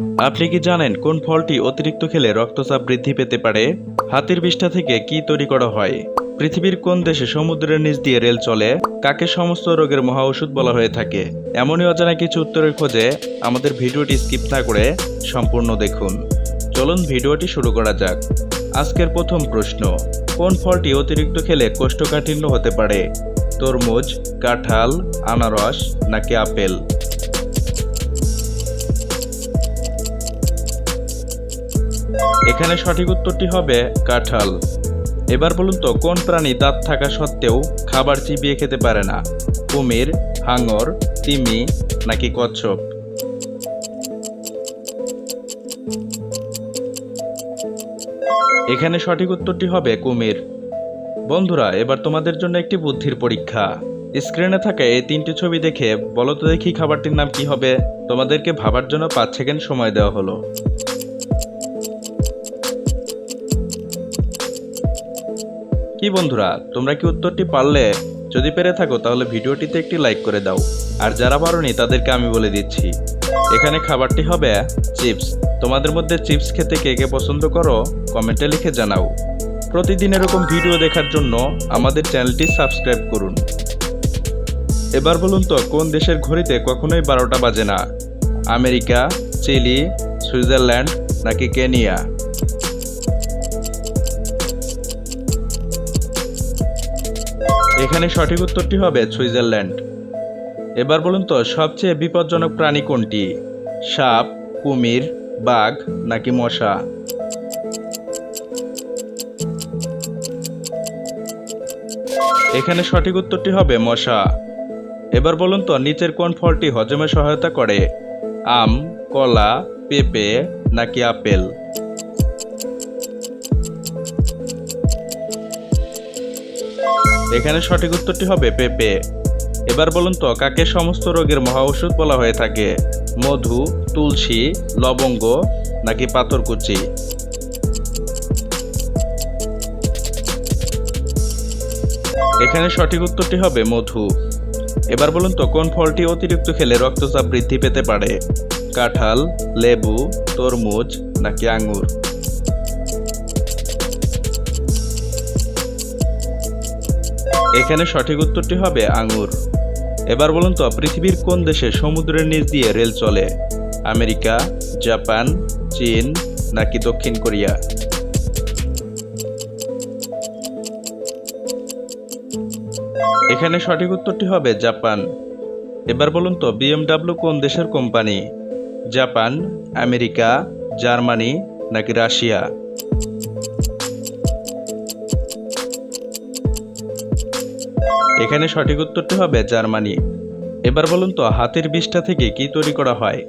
আপনি কি জানেন কোন ফলটি অতিরিক্ত খেলে রক্তচাপ বৃদ্ধি পেতে পারে? হাতির বিষ্ঠা থেকে কি তৈরি করা হয়? পৃথিবীর কোন দেশে সমুদ্রের নিচ দিয়ে রেল চলে? কাকে সমস্ত রোগের মহা ওষুধ বলা হয়ে থাকে? এমনই অজানা কিছু উত্তরের খোঁজে আমাদের ভিডিওটি স্কিপ না করে সম্পূর্ণ দেখুন। চলুন ভিডিওটি শুরু করা যাক। আজকের প্রথম প্রশ্ন, কোন ফলটি অতিরিক্ত খেলে কোষ্ঠকাঠিন্য হতে পারে? তরমুজ, কাঁঠাল, আনারস নাকি আপেল? এখানে সঠিক উত্তরটি হবে কাঁঠাল। এবার বলুন তো, কোন প্রাণী দাঁত থাকা সত্ত্বেও খাবার চিবিয়ে খেতে পারে না? কুমির, হাঙর, তিমি নাকি কচ্ছপ? এখানে সঠিক উত্তরটি হবে কুমির। বন্ধুরা, এবার তোমাদের জন্য একটি বুদ্ধির পরীক্ষা। স্ক্রিনে থাকা এই তিনটি ছবি দেখে বলো তো দেখি খাবারটির নাম কি হবে। তোমাদেরকে ভাবার জন্য পাঁচ সেকেন্ড সময় দেওয়া হলো। কি বন্ধুরা, তোমরা কি উত্তরটি পারলে? যদি পেরে থাকো, তাহলে ভিডিওটিতে একটি লাইক করে দাও। আর যারা পারোনি, তাদেরকে আমি বলে দিচ্ছি, এখানে খাবারটি হবে চিপস। তোমাদের মধ্যে চিপস খেতে কে কে পছন্দ করো, কমেন্টে লিখে জানাও। প্রতিদিন এরকম ভিডিও দেখার জন্য আমাদের চ্যানেলটি সাবস্ক্রাইব করুন। এবার বলুন তো, কোন দেশের ঘড়িতে কখনোই বারোটা বাজে না? আমেরিকা, চিলি, সুইজারল্যান্ড, নাকি কেনিয়া? এখানে সঠিক উত্তরটি হবে সুইজারল্যান্ড। এবার বলুন তো, সবচেয়ে বিপজ্জনক প্রাণী কোনটি? সাপ, কুমির, বাঘ নাকি মশা? এখানে সঠিক উত্তরটি হবে মশা। এবার বলুন তো, নিচের কোন ফলটি হজমে সহায়তা করে? আম, কলা, পেঁপে নাকি আপেল? এখানে সঠিক উত্তরটি হবে পেঁপে। এবার বলুন তো, কাকে সমস্ত রোগের মহা ওষুধ বলা হয়ে থাকে? মধু, তুলসী, লবঙ্গ নাকি পাথরকুচি? এখানে সঠিক উত্তরটি হবে মধু। এবার বলুন তো, কোন ফলটি অতিরিক্ত খেলে রক্তচাপ বৃদ্ধি পেতে পারে? কাঁঠাল, লেবু, তরমুজ নাকি আঙ্গুর? এখানে সঠিক উত্তরটি হবে আঙুর এবার বলুন তো, পৃথিবীর কোন দেশে সমুদ্রের নিচ দিয়ে রেল চলে? আমেরিকা, জাপান, চীন নাকি দক্ষিণ কোরিয়া? এখানে সঠিক উত্তরটি হবে জাপান। এবার বলুন তো, বিএমডাব্লিউ কোন দেশের কোম্পানি? জাপান, আমেরিকা, জার্মানি নাকি রাশিয়া? এখানে সঠিক উত্তরটি হবে জার্মানি। এবার বলুন তো, হাতের বিষটা থেকে কি তৈরি করা হয়?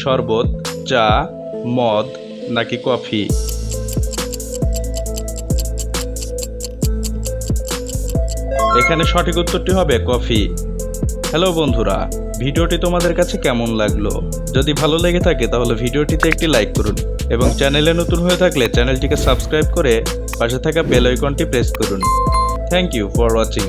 শরবত, চা, মদ নাকি কফি? এখানে সঠিক উত্তরটি হবে কফি। হ্যালো বন্ধুরা, ভিডিওটি তোমাদের কাছে কেমন লাগল? যদি ভালো লেগে থাকে, তাহলে ভিডিওটিতে একটি লাইক করুন এবং চ্যানেলে নতুন হয়ে থাকলে চ্যানেলটিকে সাবস্ক্রাইব করে পাশে থাকা বেল আইকনটি প্রেস করুন। Thank you for watching